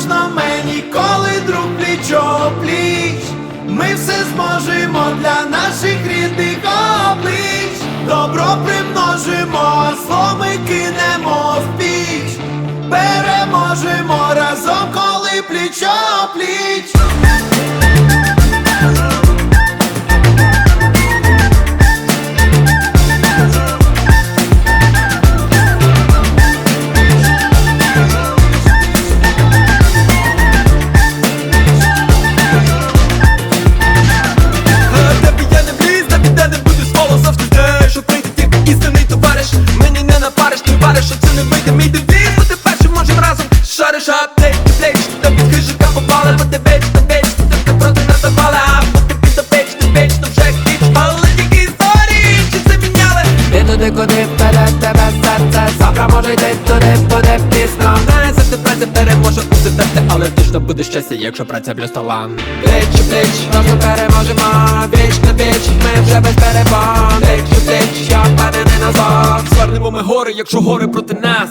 можна мені, коли друг пліч пліч Ми все зможемо для наших рідних облич, добро примножимо, а ми кинемо в піч, переможемо разом, коли пліч пліч разом шариш аптек, плеч Та під хижика попали, бо ти веч, та веч Ти ти проти не давали, а поки ти веч, то вже хіч Але тільки історії, чи це міняли. Ти туди, куди веде тебе серце. Завтра може йти туди, буде пізно. Знає, завжди праця переможе усе терти Але точно буде щастя, якщо праця плюс талант Плеч у плеч, разом переможемо. Віч на віч, ми вже без перебон Плеч у плеч, я впевнений назад. Звернемо ми гори, якщо гори проти нас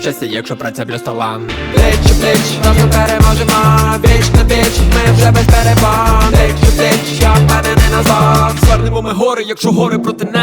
щастя, якщо праця плюс талант Плеч у плеч, разом переможемо. Віч на віч, ми вже без перебон Плеч у плеч, я впевнений назад Звернемо ми гори, якщо гори проти нас